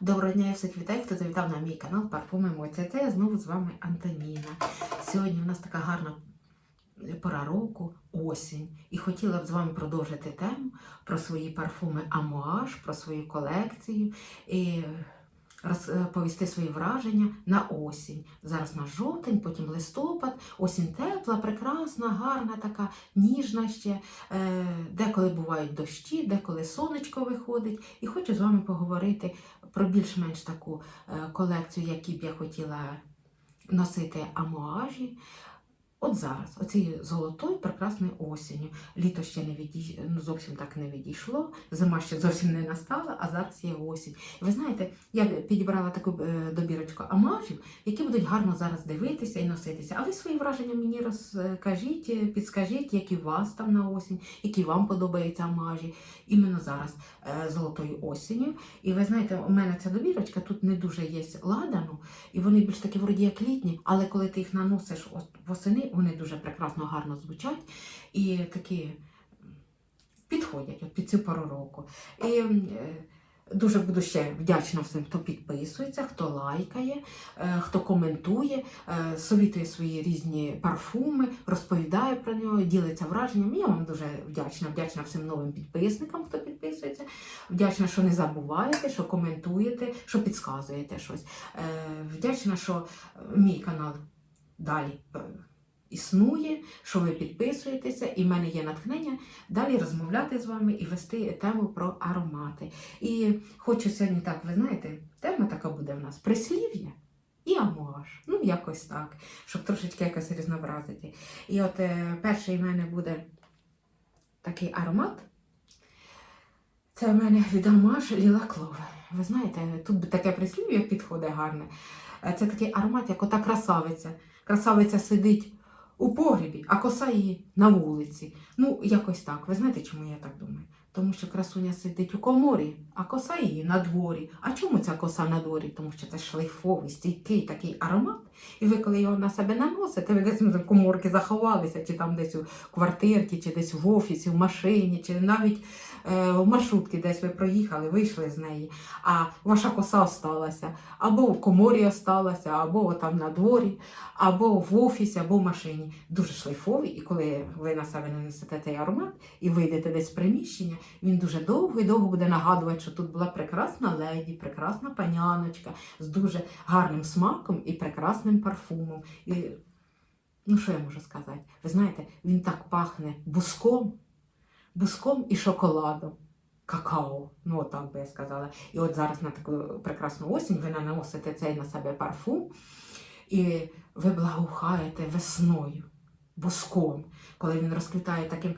Доброго дня, я всіх вітаю, хто завітав на мій канал Парфуми Емоція. Я знову з вами Антоніна. Сьогодні в нас така гарна пора року, осінь. І хотіла б з вами продовжити тему про свої парфуми Амуаж, про свою колекцію і розповісти свої враження на осінь. Зараз на жовтень, потім листопад, осінь тепла, прекрасна, гарна, така ніжна ще. Е, Деколи бувають дощі, деколи сонечко виходить. І хочу з вами поговорити про більш-менш таку е, колекцію, які б я хотіла носити амуажі. От зараз, оцією золотою прекрасною осінню. Літо ще не відій... ну, зовсім так не відійшло, зима ще зовсім не настала, а зараз є осінь. І ви знаєте, я підібрала таку е, добірочку амажів, які будуть гарно зараз дивитися і носитися. А ви свої враження мені розкажіть, е, підскажіть, які у вас там на осінь, які вам подобаються амажі. Іменно зараз е, золотою осінню. І ви знаєте, у мене ця добірочка тут не дуже є ладану, і вони більш такі вроді як літні, але коли ти їх наносиш от вони дуже прекрасно гарно звучать і такі підходять от під цю пору року. І е, дуже буду ще вдячна всім, хто підписується, хто лайкає, е, хто коментує, е, совітує свої різні парфуми, розповідає про нього, ділиться враженням. Я вам дуже вдячна, вдячна всім новим підписникам, хто підписується. Вдячна, що не забуваєте, що коментуєте, що підказуєте щось. Вдячна, що мій канал далі. Існує, що ви підписуєтеся, і в мене є натхнення далі розмовляти з вами і вести тему про аромати. І хочу сьогодні так, ви знаєте, тема така буде в нас прислів'я і амуаж. Ну, якось так, щоб трошечки якось різнообразити. І от е, перший в мене буде такий аромат. Це в мене від Ліла Клове. Ви знаєте, тут таке прислів'я підходить гарне. Е, Це такий аромат, як ота красавиця. Красавиця сидить у погрібі, а коса її на вулиці. Ну, якось так. Ви знаєте, чому я так думаю? Тому що красуня сидить у коморі, а коса її на дворі. А чому ця коса на дворі? Тому що це шлейфовий, стійкий такий аромат. І ви, коли його на себе наносите, ви десь в коморки заховалися, чи там десь у квартирці, чи десь в офісі, в машині, чи навіть е, в маршрутці десь ви проїхали, вийшли з неї, а ваша коса осталася, або в коморі осталася, або там на дворі, або в офісі, або в машині. Дуже шлейфовий, і коли ви на себе нанесете цей аромат і вийдете десь з приміщення, він дуже довго і довго буде нагадувати, що тут була прекрасна леді, прекрасна паняночка з дуже гарним смаком і прекрасним парфумом. І, ну, що я можу сказати? Ви знаєте, він так пахне буском, буском і шоколадом. Какао, ну отак би я сказала. І от зараз на таку прекрасну осінь ви наносите цей на себе парфум, і ви благоухаєте весною, буском, коли він розквітає таким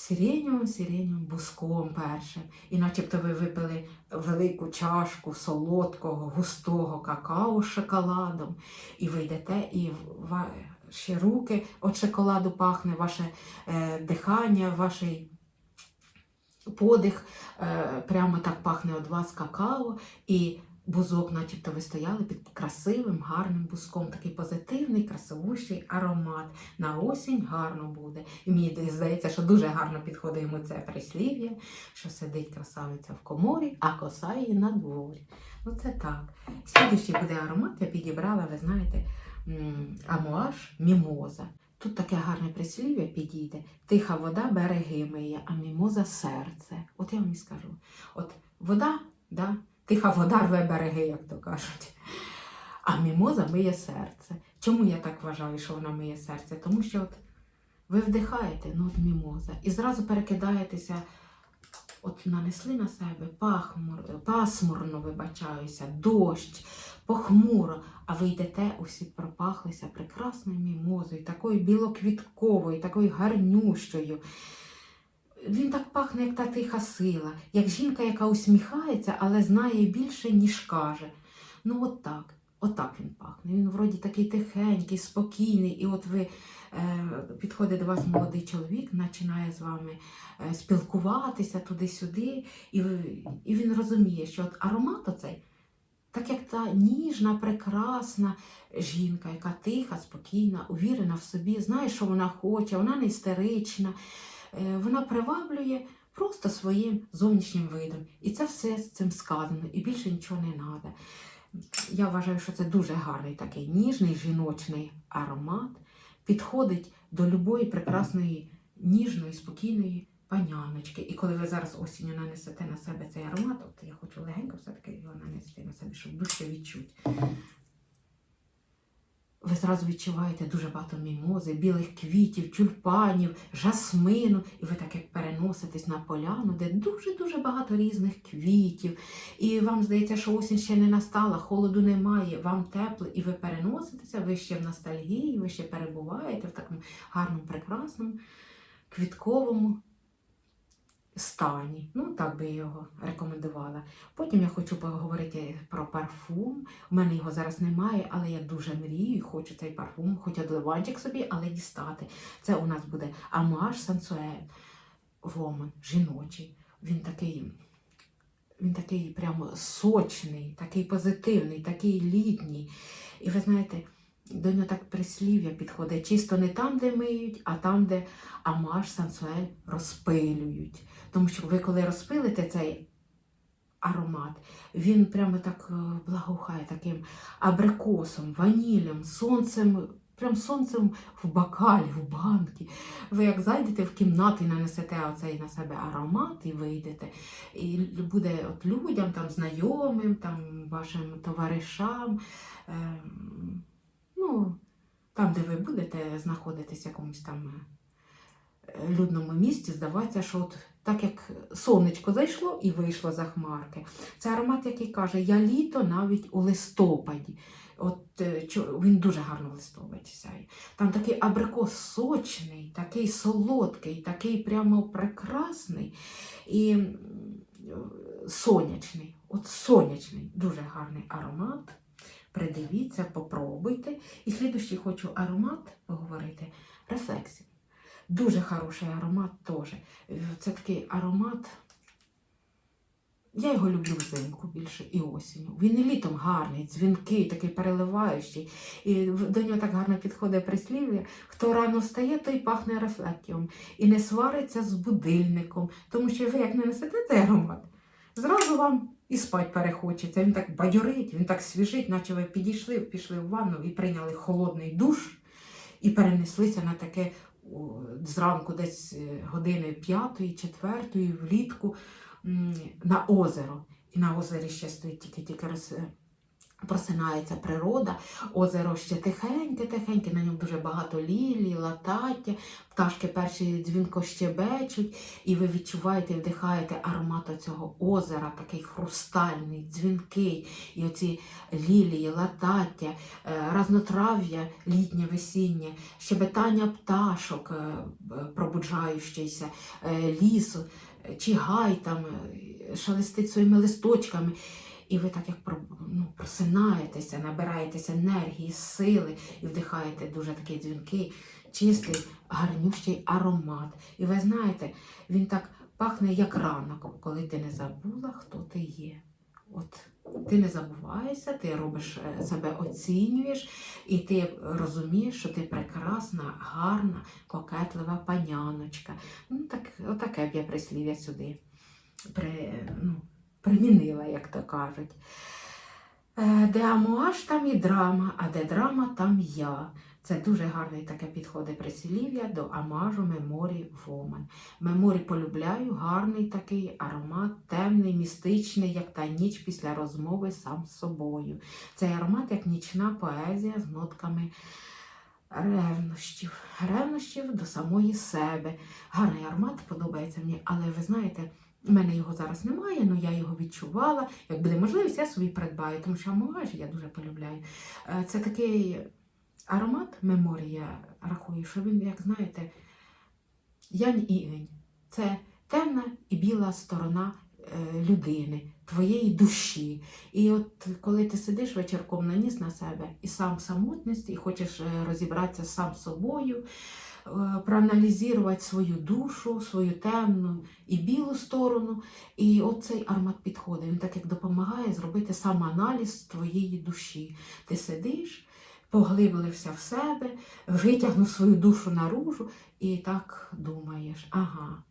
сиреньовим сиреньовим буском першим. І начебто ви випили велику чашку солодкого, густого какао з шоколадом, і ви йдете, і ваші руки від шоколаду пахне, ваше е, дихання, ваш подих е, прямо так пахне від вас какао. І бузок, начебто ви стояли під красивим, гарним буском. Такий позитивний, красивущий аромат. На осінь гарно буде. І мені здається, що дуже гарно підходить йому це прислів'я, що сидить красавиця в коморі, а коса її на дворі. Ну це так. Слідуючий буде аромат, я підібрала, ви знаєте, амуаж мімоза. Тут таке гарне прислів'я підійде. Тиха вода береги миє, а мімоза серце. От я вам і скажу. От вода, да, тиха вода рве береги, як то кажуть. А мімоза миє серце. Чому я так вважаю, що вона миє серце? Тому що от ви вдихаєте, ну от мімоза, і зразу перекидаєтеся, от нанесли на себе пахмур, пасмурно, вибачаюся, дощ, похмуро, а ви йдете, усі пропахлися прекрасною мімозою, такою білоквітковою, такою гарнющою. Він так пахне, як та тиха сила, як жінка, яка усміхається, але знає більше, ніж каже. Ну, от так, от так він пахне. Він вроді такий тихенький, спокійний, і от ви е, підходить до вас молодий чоловік, починає з вами е, спілкуватися туди-сюди, і, ви, і він розуміє, що от аромат оцей, так як та ніжна, прекрасна жінка, яка тиха, спокійна, увірена в собі, знає, що вона хоче, вона не істерична. Е, Вона приваблює просто своїм зовнішнім видом. І це все з цим сказано, і більше нічого не треба. Я вважаю, що це дуже гарний такий ніжний жіночний аромат. Підходить до любої прекрасної, ніжної, спокійної паняночки. І коли ви зараз осінню нанесете на себе цей аромат, от я хочу легенько все-таки його нанести на себе, щоб дужче відчути. Ви зразу відчуваєте дуже багато мімози, білих квітів, тюльпанів, жасмину, і ви так як переноситесь на поляну, де дуже-дуже багато різних квітів. І вам здається, що осінь ще не настала, холоду немає, вам тепло, і ви переноситеся, ви ще в ностальгії, ви ще перебуваєте в такому гарному, прекрасному, квітковому стані. Ну, так би я його рекомендувала. Потім я хочу поговорити про парфум. У мене його зараз немає, але я дуже мрію і хочу цей парфум, хоч одливанчик собі, але дістати. Це у нас буде Амаш Сансуель Woman, жіночий. Він такий. Він такий прямо сочний, такий позитивний, такий літній. І ви знаєте, до нього так прислів'я підходить. Чисто не там, де миють, а там, де амаш сансуель розпилюють. Тому що ви коли розпилите цей аромат, він прямо так е, благоухає таким абрикосом, ванілем, сонцем, прям сонцем в бокалі, в банки. Ви як зайдете в кімнату і нанесете оцей на себе аромат і вийдете, і буде от людям, там, знайомим, там, вашим товаришам. ем, ну, там, де ви будете знаходитись в якомусь там е, людному місці, здавається, що от так як сонечко зайшло і вийшло за хмарки. Це аромат, який каже, я літо навіть у листопаді. От е, він дуже гарно в. Там такий абрикос сочний, такий солодкий, такий прямо прекрасний і сонячний. От сонячний, дуже гарний аромат. Придивіться, попробуйте. І слідущий хочу аромат поговорити. Рефлексів. Дуже хороший аромат теж. Це такий аромат. Я його люблю взимку більше і осінню. Він і літом гарний, дзвінкий, такий переливаючий. І до нього так гарно підходить прислів'я. Хто рано встає, той пахне рефлектіум. І не свариться з будильником. Тому що ви як не несете цей аромат, зразу вам і спать перехочеться. Він так бадьорить, він так свіжить, наче ви підійшли, пішли в ванну і прийняли холодний душ і перенеслися на таке зранку, десь е, години п'ятої, четвертої, влітку на озеро. І на озері ще стоїть тільки-тільки роз... просинається природа. Озеро ще тихеньке-тихеньке, на ньому дуже багато лілій, латаття, пташки перші дзвінко щебечуть, і ви відчуваєте вдихаєте аромат цього озера, такий хрустальний, дзвінкий, і оці лілії, латаття, е, разнотрав'я літнє, весіннє, щебетання пташок, е, пробуджаючийся, е, лісу, е, чи гай там шелестить своїми листочками. І ви так як ну, просинаєтеся, набираєтеся енергії, сили і вдихаєте дуже такий дзвінкий, чистий, гарнющий аромат. І ви знаєте, він так пахне як ранок, коли ти не забула, хто ти є. От ти не забуваєшся, ти робиш е, себе оцінюєш, і ти розумієш, що ти прекрасна, гарна, кокетлива паняночка. Ну, так, отаке б я прислів'я сюди при, ну, примінила, як то кажуть. Е, Де амуаж, там і драма, а де драма, там я. Це дуже гарне таке підходить прислів'я до амажу Меморі Воман. Меморі полюбляю, гарний такий аромат, темний, містичний, як та ніч після розмови сам з собою. Цей аромат як нічна поезія з нотками ревнощів, ревнощів до самої себе. Гарний аромат подобається мені, але ви знаєте, у мене його зараз немає, але я його відчувала. Як буде можливість, я собі придбаю, тому що амуаж я дуже полюбляю. Е, Це такий аромат меморія, рахую, що він, як знаєте, янь і інь. Це темна і біла сторона е, людини, твоєї душі. І от коли ти сидиш вечірком наніс на себе і сам в самотності, і хочеш е, розібратися сам з собою, проаналізувати свою душу, свою темну і білу сторону. І от цей аромат підходить. Він так як допомагає зробити самоаналіз твоєї душі. Ти сидиш, поглиблився в себе, витягнув свою душу наружу і так думаєш, ага.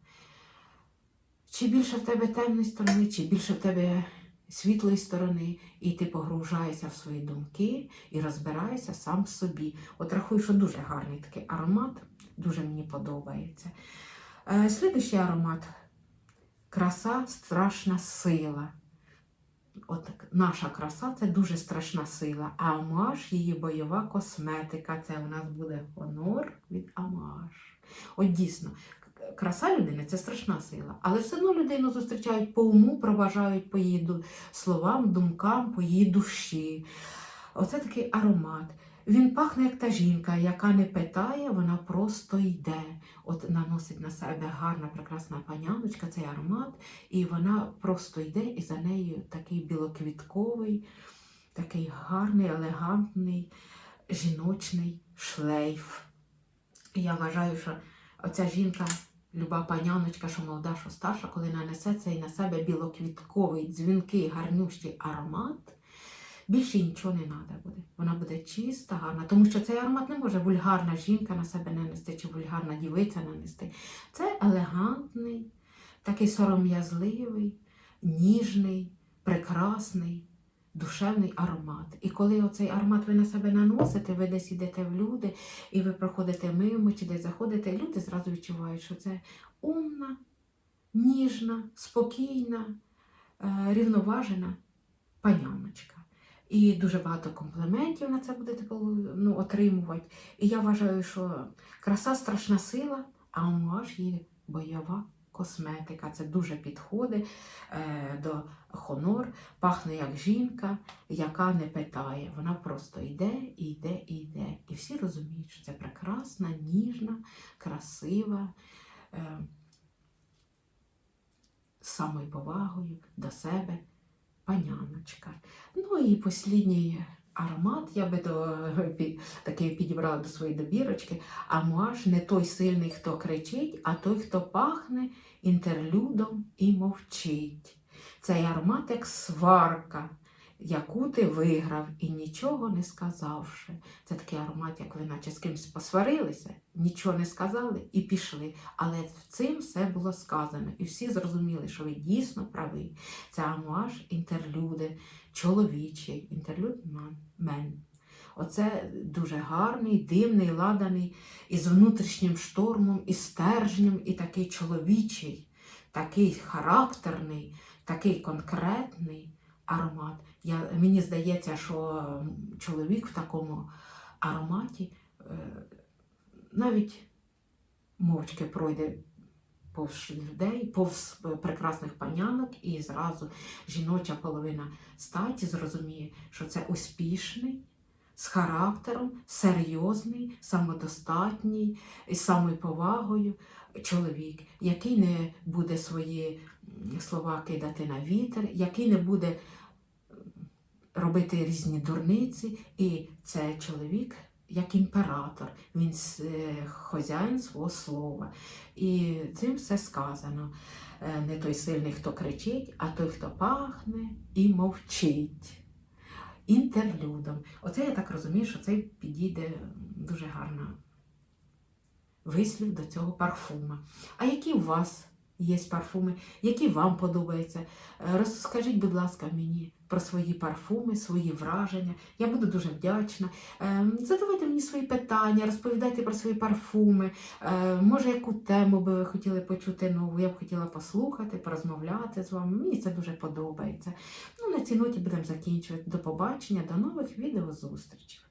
чи більше в тебе темної сторони, чи більше в тебе світлої сторони, і ти погружаєшся в свої думки і розбираєшся сам собі. От рахую, що дуже гарний такий аромат, дуже мені подобається. Е, Слідуючий аромат краса, страшна сила. От наша краса це дуже страшна сила. Амаш її бойова косметика. Це у нас буде honor від Амаш. От дійсно, краса людини це страшна сила. Але все одно людину зустрічають по уму, проважають по її словам, думкам, по її душі. Оце такий аромат. Він пахне як та жінка, яка не питає, вона просто йде. От наносить на себе гарна, прекрасна паняночка, цей аромат, і вона просто йде, і за нею такий білоквітковий, такий гарний, елегантний, жіночний шлейф. Я вважаю, що оця жінка, люба паняночка, що молода, що старша, коли нанесе цей на себе білоквітковий, дзвінкий, гарнющий аромат, більше нічого не треба буде. Вона буде чиста, гарна, тому що цей аромат не може вульгарна жінка на себе нанести чи вульгарна дівиця нанести. Це елегантний, такий сором'язливий, ніжний, прекрасний, душевний аромат. І коли оцей аромат ви на себе наносите, ви десь йдете в люди, і ви проходите мимо чи десь заходите, і люди зразу відчувають, що це умна, ніжна, спокійна, е, рівноважена паняночка. І дуже багато компліментів на це будете ну, отримувати. І я вважаю, що краса страшна сила, а амуаж є бойова косметика. Це дуже підходить е, до хонор, пахне як жінка, яка не питає. Вона просто йде, і йде, і йде. І всі розуміють, що це прекрасна, ніжна, красива. Е, з самою повагою до себе паняночка. Ну і послідній аромат я би до, такий підібрала до своєї добірочки. Амуаж не той сильний, хто кричить, а той, хто пахне інтерлюдом і мовчить. Цей аромат як сварка, яку ти виграв і нічого не сказавши. Це такий аромат, як ви наче з кимось посварилися, нічого не сказали і пішли. Але цим все було сказано, і всі зрозуміли, що ви дійсно праві. Це амуаж інтерлюди, чоловічий, інтерлюд мен. Оце дуже гарний, дивний, ладаний, із внутрішнім штормом, і стержнем, і такий чоловічий, такий характерний, такий конкретний аромат. Я, мені здається, що чоловік в такому ароматі е, навіть мовчки пройде повз людей, повз е, прекрасних панянок, і зразу жіноча половина статі зрозуміє, що це успішний, з характером, серйозний, самодостатній, із самоповагою чоловік, який не буде свої слова кидати на вітер, який не буде робити різні дурниці. І це чоловік як імператор, він е, хазяїн свого слова. І цим все сказано. Е, Не той сильний, хто кричить, а той, хто пахне і мовчить. Інтерлюдом. Оце я так розумію, що це підійде дуже гарно вислів до цього парфума. А які у вас є парфуми, які вам подобаються. Е, розкажіть, будь ласка, мені про свої парфуми, свої враження. Я буду дуже вдячна. Е, задавайте мені свої питання, розповідайте про свої парфуми. Е, може, яку тему би ви хотіли почути нову, я б хотіла послухати, порозмовляти з вами. Мені це дуже подобається. Ну, На цій ноті будемо закінчувати. До побачення, до нових відеозустрічей.